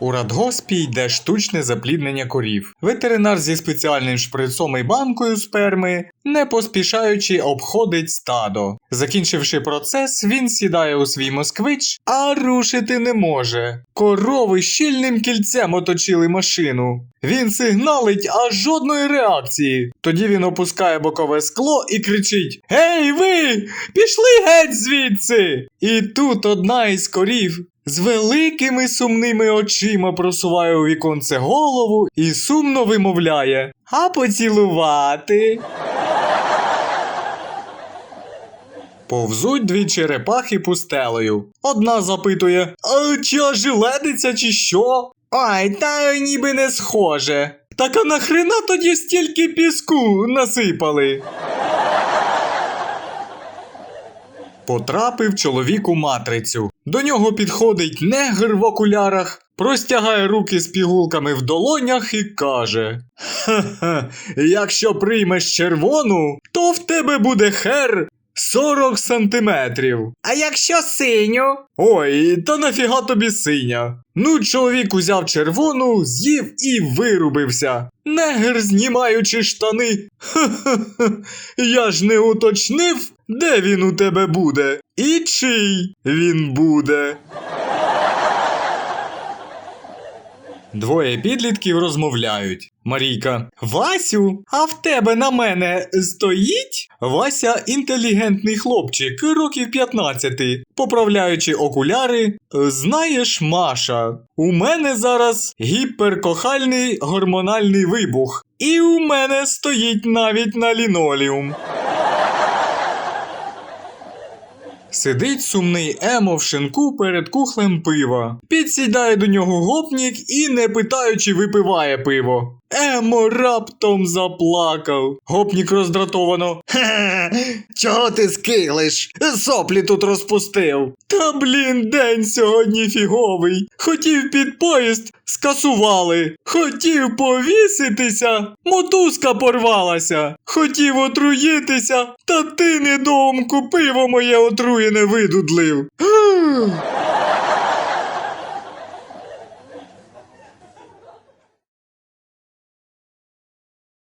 У радгоспі йде штучне запліднення корів. Ветеринар зі спеціальним шприцом і банкою сперми, не поспішаючи обходить стадо. Закінчивши процес, він сідає у свій москвич, а рушити не може. Корови щільним кільцем оточили машину. Він сигналить, а жодної реакції. Тоді він опускає бокове скло і кричить: Гей, ви! Пішли геть звідси! І тут одна із корів з великими сумними очима просуває у віконце голову і сумно вимовляє: А поцілувати. Повзуть дві черепахи пустелею. Одна запитує: А чи ожеледиться, чи що? Ай, та ніби не схоже. Так а нахрена тоді стільки піску насипали? Потрапив чоловік у матрицю. До нього підходить негр в окулярах, простягає руки з пігулками в долонях і каже: Ха-ха, якщо приймеш червону, то в тебе буде хер 40 сантиметрів. А якщо синю? Ой, та нафіга тобі синя? Ну, чоловік узяв червону, з'їв і вирубився. Негр, знімаючи штани. Ха-ха-ха, я ж не уточнив, де він у тебе буде і чий він буде. Двоє підлітків розмовляють. Марійка. Васю, а в тебе на мене стоїть? Вася інтелігентний хлопчик, років 15, поправляючи окуляри. Знаєш, Маша, у мене зараз гіперкохальний гормональний вибух. І у мене стоїть навіть на лінолеум. Сидить сумний Емо в шинку перед кухлем пива. Підсідає до нього гопнік і, не питаючи, випиває пиво. Емо раптом заплакав. Гопнік роздратовано. Хе, чого ти скиглиш? Соплі тут розпустив. Та блін, день сьогодні фіговий. Хотів під поїзд, скасували. Хотів повіситися, мотузка порвалася. Хотів отруїтися, та ти недоумку пиво моє отруєне видудлив.